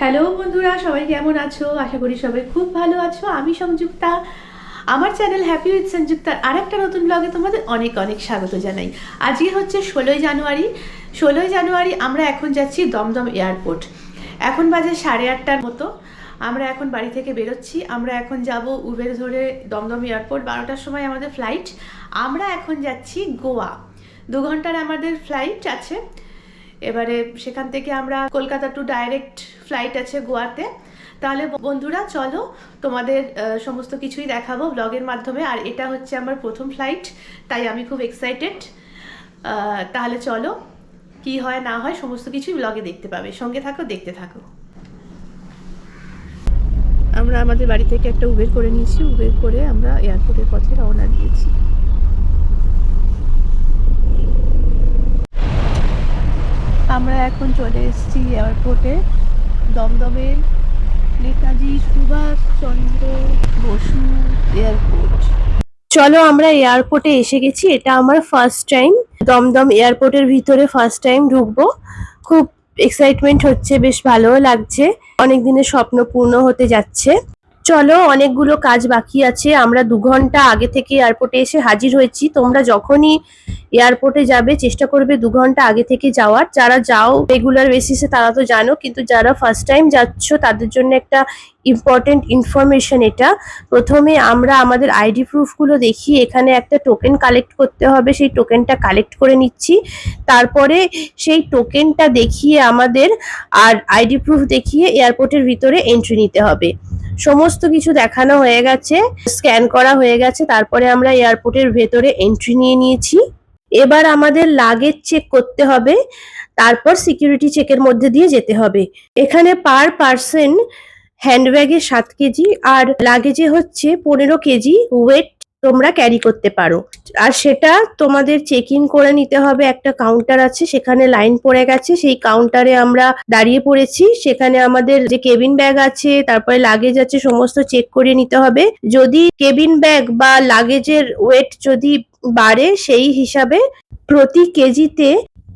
Hello বন্ধুরা, সবাই কেমন আছো? আশা করি সবাই খুব ভালো আছো। আমি সংযুক্তা। আমার চ্যানেল হ্যাপি উইথ সংযুক্তার আরেকটা নতুন ব্লগে তোমাদের অনেক অনেক স্বাগত জানাই। আজকে হচ্ছে ষোলোই জানুয়ারি। ষোলোই জানুয়ারি আমরা এখন যাচ্ছি দমদম এয়ারপোর্ট। এখন বাজে সাড়ে আটটার মতো। আমরা এখন বাড়ি থেকে বেরোচ্ছি। আমরা এখন যাব উবের ধরে দমদম এয়ারপোর্ট। বারোটার সময় আমাদের ফ্লাইট আমরা এখন যাচ্ছি গোয়া। দু ঘণ্টার আমাদের ফ্লাইট আছে। এবারে সেখান থেকে আমরা কলকাতা টু ডাইরেক্ট ফ্লাইট আছে গোয়াতে। তাহলে বন্ধুরা, চলো তোমাদের সমস্ত কিছুই দেখাবো ব্লগের মাধ্যমে। আর এটা হচ্ছে আমার প্রথম ফ্লাইট তাই আমি খুব এক্সাইটেড তাহলে চলো কি হয় না হয় সমস্ত কিছুই ব্লগে দেখতে পাবে। সঙ্গে থাকো, দেখতে থাকো। আমরা আমাদের বাড়ি থেকে একটা উবের করে নিয়েছি। উবের করে আমরা এয়ারপোর্টের পথে রওনা দিয়েছি। আমরা এখন চলে এসেছি এয়ারপোর্টে দমদমের নেতাজি সুভাষ চন্দ্র বসু এয়ারপোর্ট। চলো আমরা এয়ারপোর্টে এসে গেছি। এটা আমার ফার্স্ট টাইম দমদম এয়ারপোর্টের ভিতরে ফার্স্ট টাইম ঢুকবো। খুব এক্সাইটমেন্ট হচ্ছে, বেশ ভালোও লাগছে। অনেক দিনের স্বপ্ন পূর্ণ হতে যাচ্ছে। চলো, অনেকগুলো কাজ বাকি আছে। আমরা দু ঘণ্টা আগে থেকে এয়ারপোর্টে এসে হাজির হয়েছি। তোমরা যখনই এয়ারপোর্টে যাবে, চেষ্টা করবে দু ঘণ্টা আগে থেকে যাওয়ার। যারা যাও রেগুলার বেসিসে তারা তো জানো, কিন্তু যারা ফার্স্ট টাইম যাচ্ছ, তাদের জন্য একটা ইম্পর্টেন্ট ইনফরমেশন এটা। প্রথমে আমরা আমাদের আইডি প্রুফগুলো দেখিয়ে এখানে একটা টোকেন কালেক্ট করতে হবে। সেই টোকেনটা কালেক্ট করে নিচ্ছি। তারপরে সেই টোকেনটা দেখিয়ে আমাদের আর আইডি প্রুফ দেখিয়ে এয়ারপোর্টের ভিতরে এন্ট্রি নিতে হবে। সমস্ত কিছু দেখানো হয়ে গেছে স্ক্যান করা হয়ে গেছে, তারপরে আমরা এয়ারপোর্টের ভেতরে এন্ট্রি নিয়ে নিয়েছি। এবার আমাদের লাগেজ চেক করতে হবে, তারপর সিকিউরিটি চেকের মধ্যে দিয়ে যেতে হবে। এখানে পার পার্সন হ্যান্ডব্যাগে সাত কেজি, আর লাগেজে হচ্ছে পনেরো কেজি ওয়েট তোমরা ক্যারি করতে পারো। আর সেটা তোমাদের চেক ইন করে নিতে হবে, একটা কাউন্টার আছে, সেখানে লাইন পড়ে গেছে, সেই কাউন্টারে আমরা দাঁড়িয়ে পড়েছি। সেখানে আমাদের যে কেবিন ব্যাগ আছে, তারপরে লাগেজ আছে, সমস্ত চেক করে নিতে হবে। যদি কেবিন ব্যাগ বা লাগেজের ওয়েট যদি বাড়ে, সেই হিসাবে প্রতি কেজিতে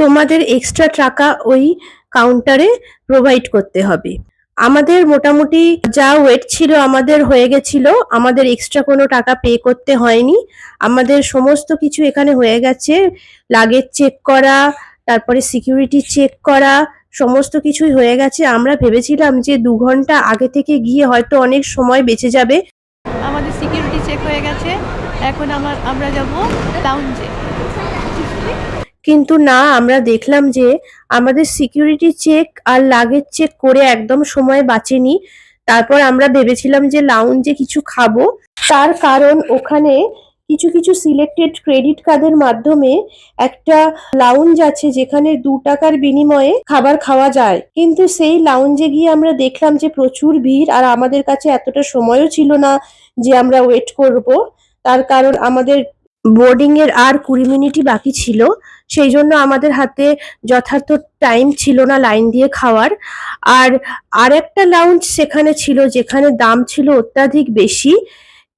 তোমাদের এক্সট্রা টাকা ওই কাউন্টারে প্রোভাইড করতে হবে। আমাদের মোটামুটি যা ওয়েট ছিল আমাদের হয়ে গেছিল। আমাদের এক্সট্রা কোনো টাকা পে করতে হয়নি। আমাদের সমস্ত কিছু এখানে হয়ে গেছে। লাগেজ চেক করা, তারপরে সিকিউরিটি চেক করা, সমস্ত কিছুই হয়ে গেছে। আমরা ভেবেছিলাম যে দু ঘণ্টা আগে থেকে গিয়ে হয়তো অনেক সময় বেঁচে যাবে। আমাদের সিকিউরিটি চেক হয়ে গেছে। এখন আমার, আমরা যাব লাউঞ্জে কিন্তু না, আমরা দেখলাম যে আমাদের সিকিউরিটি চেক আর লাগেজ চেক করে একদম সময় বাঁচেনি। তারপর আমরা ভেবেছিলাম যে লাউঞ্জে কিছু খাব। তার কারণ ওখানে কিছু কিছু সিলেক্টেড ক্রেডিট কার্ডের মাধ্যমে একটা লাউঞ্জ আছে যেখানে দু টাকার বিনিময়ে খাবার খাওয়া যায়। কিন্তু সেই লাউঞ্জে গিয়ে আমরা দেখলাম যে প্রচুর ভিড় আর আমাদের কাছে এতটা সময়ও ছিল না যে আমরা ওয়েট করব। তার কারণ আমাদের বোর্ডিং এর আর কুড়ি মিনিটই বাকি ছিল। সেই জন্য আমাদের হাতে যথার্থ টাইম ছিল না লাইন দিয়ে খাওয়ার। আর আরেকটা লাউঞ্জ সেখানে ছিল, যেখানে দাম ছিল অত্যাধিক বেশি,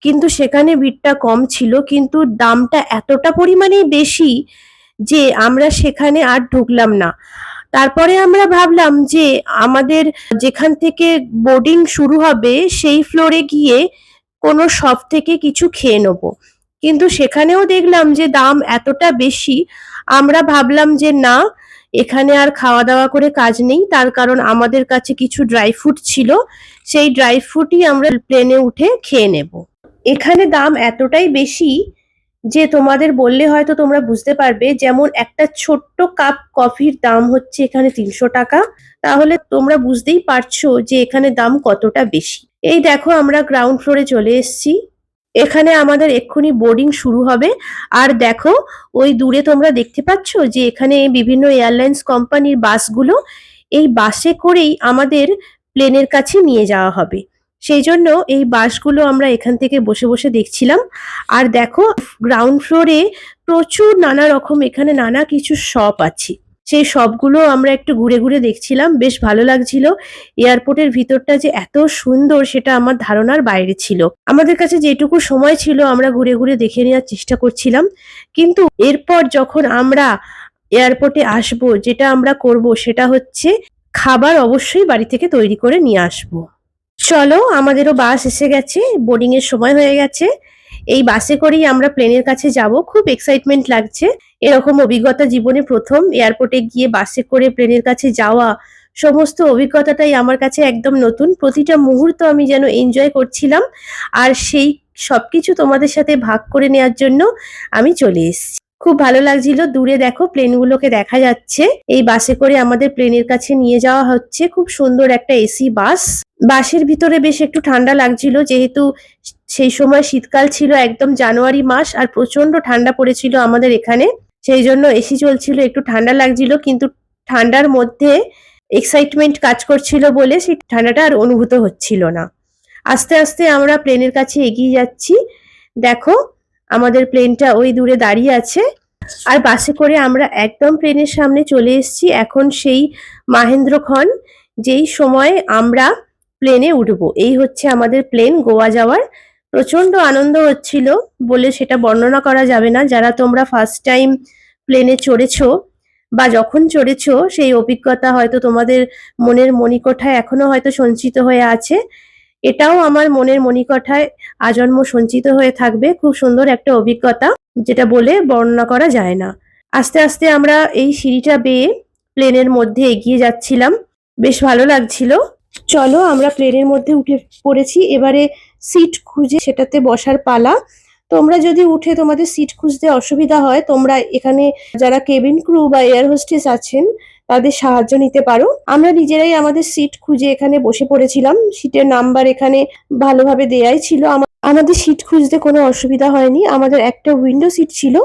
কিন্তু সেখানে ভিড়টা কম ছিল। কিন্তু দামটা এতটা পরিমাণেই বেশি যে আমরা সেখানে আর ঢুকলাম না। তারপরে আমরা ভাবলাম যে আমাদের যেখান থেকে বোর্ডিং শুরু হবে, সেই ফ্লোরে গিয়ে কোনো শপ থেকে কিছু খেয়ে নেব। কিন্তু সেখানেও দেখলাম যে দাম এতটা বেশি, আমরা ভাবলাম যে না, এখানে আর খাওয়া দাওয়া করে কাজ নেই, তার কারণ আমাদের কাছে কিছু ড্রাই ফ্রুট ছিল, সেই ড্রাই ফ্রুটই আমরা প্লেনে উঠে খেয়ে নেব। এখানে দাম এতটাই বেশি যে তোমাদের বললে হয়তো তোমরা বুঝতে পারবে, যেমন একটা ছোট্ট কাপ কফির দাম হচ্ছে এখানে তিনশো টাকা, তাহলে তোমরা বুঝতেই পারছ যে এখানে দাম কতটা বেশি। এই দেখো আমরা গ্রাউন্ড ফ্লোরে চলে এসেছি। এখানে আমাদের এক্ষুনি বোর্ডিং শুরু হবে। আর দেখো, ওই দূরে তোমরা দেখতে পাচ্ছ যে এখানে বিভিন্ন এয়ারলাইন্স কোম্পানির বাসগুলো এই বাসে করেই আমাদের প্লেনের কাছে নিয়ে যাওয়া হবে। সেই জন্য এই বাসগুলো আমরা এখান থেকে বসে বসে দেখছিলাম। আর দেখো গ্রাউন্ড ফ্লোরে প্রচুর নানা রকম এখানে নানা কিছু শপ আছে। সেই সবগুলো আমরা একটু ঘুরে ঘুরে দেখছিলাম, বেশ ভালো লাগছিল। এয়ারপোর্টের ভিতরটা যে এত সুন্দর সেটা আমার ধারণার বাইরে ছিল। আমাদের কাছে যেটুকু সময় ছিল আমরা ঘুরে ঘুরে দেখে নেওয়ার চেষ্টা করছিলাম। কিন্তু এরপর যখন আমরা এয়ারপোর্টে আসব, যেটা আমরা করব সেটা হচ্ছে খাবার অবশ্যই বাড়ি থেকে তৈরি করে নিয়ে আসব। চলো, আমাদেরও বাস এসে গেছে বোর্ডিং এর সময় হয়ে গেছে। এই বাসে করেই আমরা প্লেনের কাছে যাব। খুব এক্সাইটমেন্ট লাগছে। এরকম অভিজ্ঞতা জীবনে প্রথম। এয়ারপোর্টে গিয়ে বাসে করে প্লেনের কাছে যাওয়া, সমস্ত অভিজ্ঞতাটাই আমার কাছে একদম নতুন। প্রতিটা মুহূর্ত আমি যেন এনজয় করছিলাম। আর সেই সবকিছু তোমাদের সাথে ভাগ করে নেওয়ার জন্য আমি চলে এসেছি। খুব ভালো লাগছিল। দূরে দেখো প্লেনগুলোকে দেখা যাচ্ছে। এই বাসে করে আমাদের প্লেনের কাছে নিয়ে যাওয়া হচ্ছে। খুব সুন্দর একটা এসি বাস। বাসের ভিতরে বেশ একটু ঠান্ডা লাগছিল, যেহেতু সেই সময় শীতকাল ছিল একদম জানুয়ারি মাস আর প্রচণ্ড ঠান্ডা পড়েছিল আমাদের এখানে, সেই জন্য এসি চলছিল, একটু ঠান্ডা লাগছিল, কিন্তু ঠান্ডার মধ্যে এক্সাইটমেন্ট কাজ করছিল বলে সেই ঠান্ডাটা আর অনুভূত হচ্ছিল না। আস্তে আস্তে আমরা প্লেনের কাছে এগিয়ে যাচ্ছি, দেখো আমাদের প্লেনটা ওই দূরে দাঁড়িয়ে আছে, আর বাসে করে আমরা একদম প্লেনের সামনে চলে এসেছি, এখন সেই মাহেন্দ্রক্ষণ, যেই সময় আমরা প্লেনে উঠবো। এই হচ্ছে আমাদের প্লেন গোয়া যাওয়ার। প্রচণ্ড আনন্দ হচ্ছিল বলে সেটা বর্ণনা করা যাবে না। যারা তোমরা ফার্স্ট টাইম প্লেনে চড়েছো বা যখন চড়েছো, সেই অভিজ্ঞতা হয়তো তোমাদের মনের মণিকোঠায় এখনও হয়তো সঞ্চিত হয়ে আছে। এটাও আমার মনের মণিকোঠায় আজন্ম সঞ্চিত হয়ে থাকবে। খুব সুন্দর একটা অভিজ্ঞতা, যেটা বলে বর্ণনা করা যায় না। আস্তে আস্তে আমরা এই সিঁড়িটা বেয়ে প্লেনের মধ্যে এগিয়ে যাচ্ছিলাম। বেশ ভালো লাগছিল। চলো আমরা প্লেনের মধ্যে উঠে পড়েছি। এবারে সিট খুঁজে সেটাতে বসার পালা। তোমরা যদি উঠে তোমাদের সিট খুঁজতে অসুবিধা হয়, তোমরা এখানে যারা কেবিন ক্রু বা এয়ার হোস্টেস আছেন, তাদের সাহায্য নিতে পারো। আমরা নিজেরাই আমাদের সিট খুঁজে এখানে বসে পড়েছিলাম। সিটের নাম্বার এখানে ভালোভাবে দেয়াই ছিল। আমা- আমাদের সিট খুঁজতে কোনো অসুবিধা হয়নি। আমাদের একটা উইন্ডো সিট ছিল।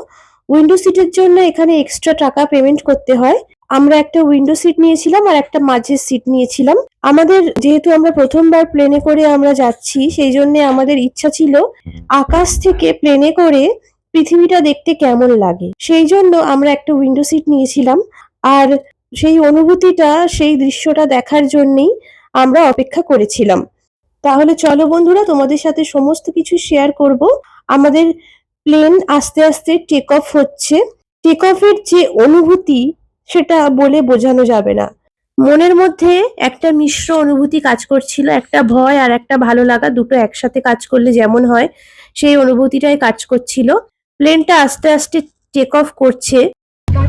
উইন্ডো সিটের জন্য এখানে এক্সট্রা টাকা পেমেন্ট করতে হয়। আমরা একটা উইন্ডো সিট নিয়েছিলাম আর একটা মাঝের সিট নিয়েছিলাম। আমাদের যেহেতু আমরা প্রথমবার প্লেনে করে আমরা যাচ্ছি সেই জন্য আমাদের ইচ্ছা ছিল আকাশ থেকে প্লেনে করে পৃথিবীটা দেখতে কেমন লাগে। সেই জন্য আমরা একটা উইন্ডো সিট নিয়েছিলাম আর সেই অনুভূতিটা সেই দৃশ্যটা দেখার জন্যই আমরা অপেক্ষা করেছিলাম। তাহলে চলো বন্ধুরা তোমাদের সাথে সমস্ত কিছু শেয়ার করব। আমাদের প্লেন আস্তে আস্তে টেক অফ হচ্ছে। টেক অফের যে অনুভূতি সেটা বলে বোঝানো যাবে না মনের মধ্যে একটা মিশ্র অনুভূতি কাজ করছিল একটা ভয় আর একটা ভালো লাগা দুটো একসাথে কাজ করলে যেমন হয় সেই অনুভূতিটাই কাজ করছিল প্লেনটা আস্তে আস্তে টেক অফ করছে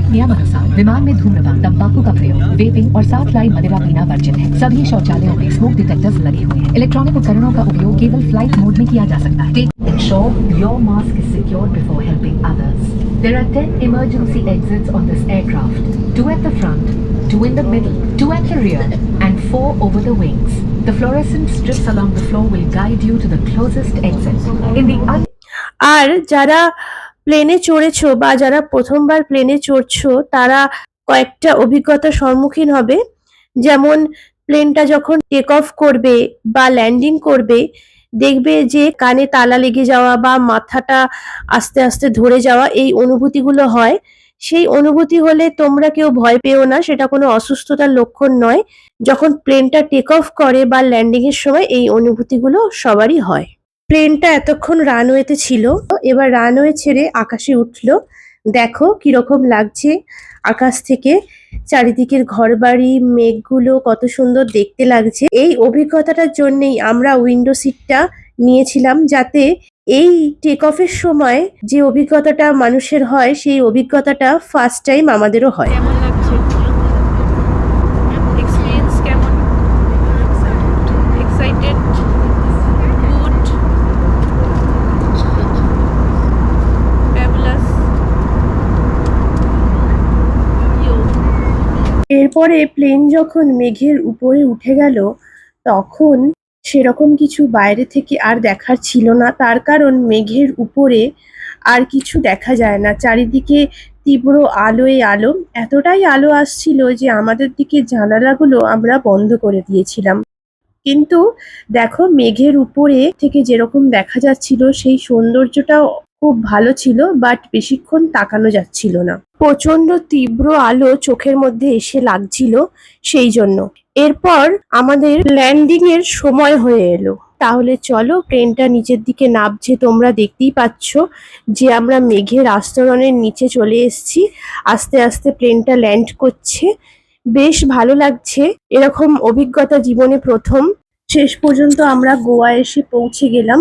नियमानुसार विमान में धूम्रपान तंबाकू का प्रयोग वेपिंग और साथ लाई मदिरा पीना वर्जित है सभी शौचालयों में स्मोक डिटेक्टर्स लगे हुए हैं इलेक्ट्रॉनिक उपकरणों का उपयोग केवल फ्लाइट मोड में किया जा सकता है Ensure your mask is secured before helping others. There are 10 emergency exits on this aircraft. Two at the front, two in the middle, two at the rear, and four over the wings. The fluorescent strips along the floor will guide you to the closest exit. In the un- আর যারা প্লেনে চড়েছো বা যারা প্রথমবার প্লেনে চড়ছো তারা কয়েকটা অভিজ্ঞতার সম্মুখীন হবে যেমন প্লেনটা যখন টেক অফ করবে বা ল্যান্ডিং করবে দেখবে যে কানে তালা লেগে যাওয়া বা মাথাটা আস্তে আস্তে ধরে যাওয়া এই অনুভূতিগুলো হয়। সেই অনুভূতি হলে তোমরা কেউ ভয় পেও না, সেটা কোনো অসুস্থতার লক্ষণ নয়। যখন প্লেনটা টেক অফ করে বা ল্যান্ডিং এর সময় এই অনুভূতিগুলো সবারই হয়। প্লেনটা এতক্ষণ রানওয়েতে ছিল, এবার রানওয়ে ছেড়ে আকাশে উঠল। দেখো কীরকম লাগছে আকাশ থেকে। চারিদিকের ঘরবাড়ি, মেঘগুলো কত সুন্দর দেখতে লাগছে। এই অভিজ্ঞতাটার জন্যেই আমরা উইন্ডো সিটটা নিয়েছিলাম যাতে এই টেক অফের সময় যে অভিজ্ঞতাটা মানুষের হয়, সেই অভিজ্ঞতাটা ফার্স্ট টাইম আমাদেরও হয় কেমন লাগছে এক্সপিরিয়েন্স কেমন এক্সাইটেড গুড ফ্যাবুলাস ইউ এরপরে প্লেন যখন মেঘের উপরে উঠে গেল, তখন সেরকম কিছু বাইরে থেকে আর দেখার ছিল না। তার কারণ মেঘের উপরে আর কিছু দেখা যায় না। চারিদিকে তীব্র আলোয় আলো। এতটাই আলো আসছিল যে আমাদের দিকে জানালাগুলো আমরা বন্ধ করে দিয়েছিলাম। কিন্তু দেখো, মেঘের উপরে থেকে যেরকম দেখা যাচ্ছিল, সেই সৌন্দর্যটাও খুব ভালো ছিল বাট বেশিক্ষণ তাকানো যাচ্ছিল না। প্রচণ্ড তীব্র আলো চোখের মধ্যে এসে লাগছিল সেই জন্য। এরপর আমাদের ল্যান্ডিং এর সময় হয়ে এলো। তাহলে চলো ট্রেনটা নিচের দিকে নামছে, তোমরা দেখতেই পাচ্ছ যে আমরা মেঘের আস্তরণের নিচে চলে এসেছি। আস্তে আস্তে প্লেনটা ল্যান্ড করছে। বেশ ভালো লাগছে। এরকম অভিজ্ঞতা জীবনে প্রথম। শেষ পর্যন্ত আমরা গোয়া এসে পৌঁছে গেলাম।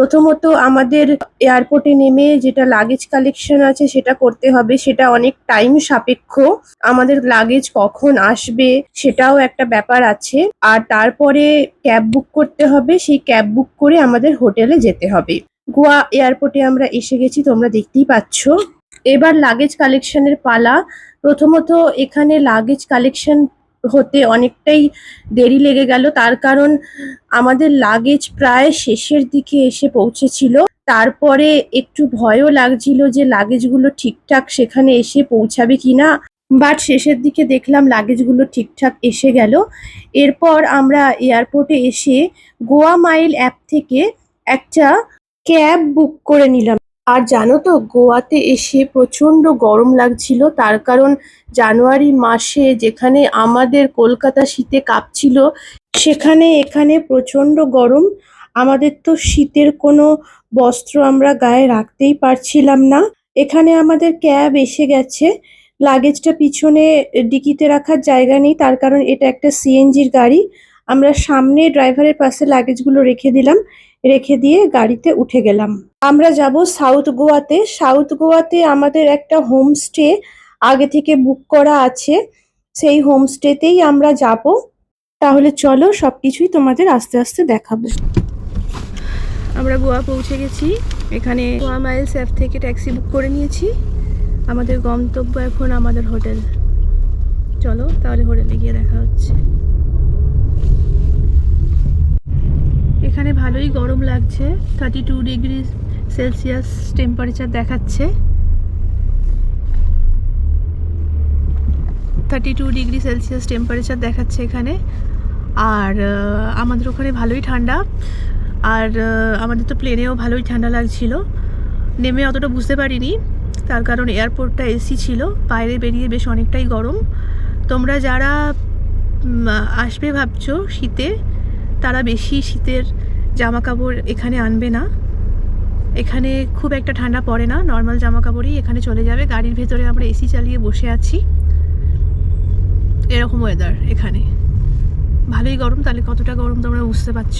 প্রথমত আমাদের এয়ারপোর্টে নেমে যেটা লাগেজ কালেকশন আছে সেটা করতে হবে, সেটা অনেক টাইম সাপেক্ষ। আমাদের লাগেজ কখন আসবে সেটাও একটা ব্যাপার আছে। আর তারপরে ক্যাব বুক করতে হবে, সেই ক্যাব বুক করে আমাদের হোটেলে যেতে হবে। গোয়া এয়ারপোর্টে আমরা এসে গেছি, তোমরা দেখতেই পাচ্ছ। এবার লাগেজ কালেকশনের পালা। প্রথমত এখানে লাগেজ কালেকশন হতে অনেকটাই দেরি লেগে গেল। তার কারণ আমাদের লাগেজ প্রায় শেষের দিকে এসে পৌঁছেছিল। তারপরে একটু ভয়ও লাগছিল যে লাগেজগুলো ঠিকঠাক সেখানে এসে পৌঁছাবে কিনা। বাট শেষের দিকে দেখলাম লাগেজগুলো ঠিকঠাক এসে গেল। এরপর আমরা এয়ারপোর্টে এসে গোয়া মাইল অ্যাপ থেকে একটা ক্যাব বুক করে নিলাম। আর জানো তো, গোয়াতে এসে প্রচণ্ড গরম লাগছিল। তার কারণ জানুয়ারি মাসে যেখানে আমাদের কলকাতা শীতে কাঁপছিল, সেখানে এখানে প্রচণ্ড গরম। আমাদের তো শীতের কোনো বস্ত্র আমরা গায়ে রাখতেই পারছিলাম না। এখানে আমাদের ক্যাব এসে গেছে। লাগেজটা পিছনে ডিকিতে রাখার জায়গা নেই, তার কারণ এটা একটা সিএনজির গাড়ি। আমরা সামনে ড্রাইভারের পাশে লাগেজগুলো রেখে দিলাম। রেখে দিয়ে গাড়িতে উঠে গেলাম। আমরা যাব সাউথ গোয়াতে। সাউথ গোয়াতে আমাদের একটা হোমস্টে আগে থেকে বুক করা আছে। সেই হোমস্টেতেই আমরা যাব। তাহলে চলো সব কিছুই তোমাদের আস্তে আস্তে দেখাবো। আমরা গোয়া পৌঁছে গেছি। এখানে গোয়া মাইলস অ্যাপ থেকে ট্যাক্সি বুক করে নিয়েছি। আমাদের গন্তব্য এখন আমাদের হোটেল। চলো তাহলে হোটেলে গিয়ে দেখা হচ্ছে। এখানে ভালোই গরম লাগছে thirty two degree Celsius temperature দেখাচ্ছে। Thirty two degree Celsius temperature দেখাচ্ছে এখানে। আর আমাদের ওখানে ভালোই ঠান্ডা। আর আমাদের তো প্লেনেও ভালোই ঠান্ডা লাগছিল। নেমে অতটা বুঝতে পারিনি। তার কারণ এয়ারপোর্টটা এসি ছিল। বাইরে বেরিয়ে বেশ অনেকটাই গরম। তোমরা যারা আসবে ভাবছ শীতে তারা বেশি শীতের জামা কাপড় এখানে আনবে না। এখানে খুব একটা ঠান্ডা পড়ে না নর্মাল জামা কাপড়ই এখানে চলে যাবে। গাড়ির ভেতরে আমরা এসি চালিয়ে বসে আছি। এরকম ওয়েদার এখানে। ভালোই গরম, তাহলে কতটা গরম তোমরা বুঝতে পারছ?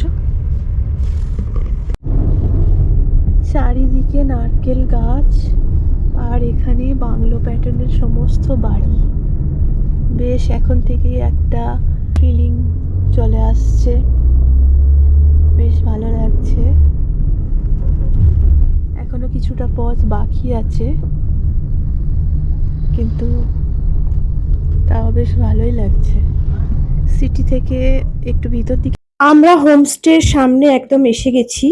চারিদিকে নারকেল গাছ আর এখানে বাংলো প্যাটার্নের সমস্ত বাড়ি। বেশ, এখন থেকেই একটা ফিলিং চলে আসছে। বেশ ভালো লাগছে। এখনও কিছুটা পথ বাকি আছে। কিন্তু তাও বেশ ভালোই লাগছে। সিটি থেকে একটু ভিতর দিকে আমরা হোমস্টের সামনে একদম এসে গেছি।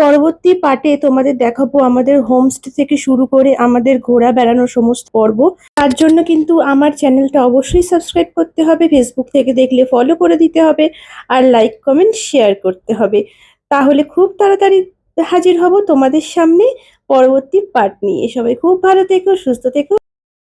পরবর্তী পার্টে তোমাদের দেখাবো আমাদের হোমস্টে থেকে শুরু করে আমাদের ঘোরা বেড়ানোর সমস্ত পর্ব। তার জন্য কিন্তু আমার চ্যানেলটা অবশ্যই সাবস্ক্রাইব করতে হবে ফেসবুক থেকে দেখলে ফলো করে দিতে হবে আর লাইক কমেন্ট শেয়ার করতে হবে। তাহলে খুব তাড়াতাড়ি হাজির হব তোমাদের সামনে পরবর্তী পার্ট নিয়ে। সবাই খুব ভালো থেকো, সুস্থ থেকো।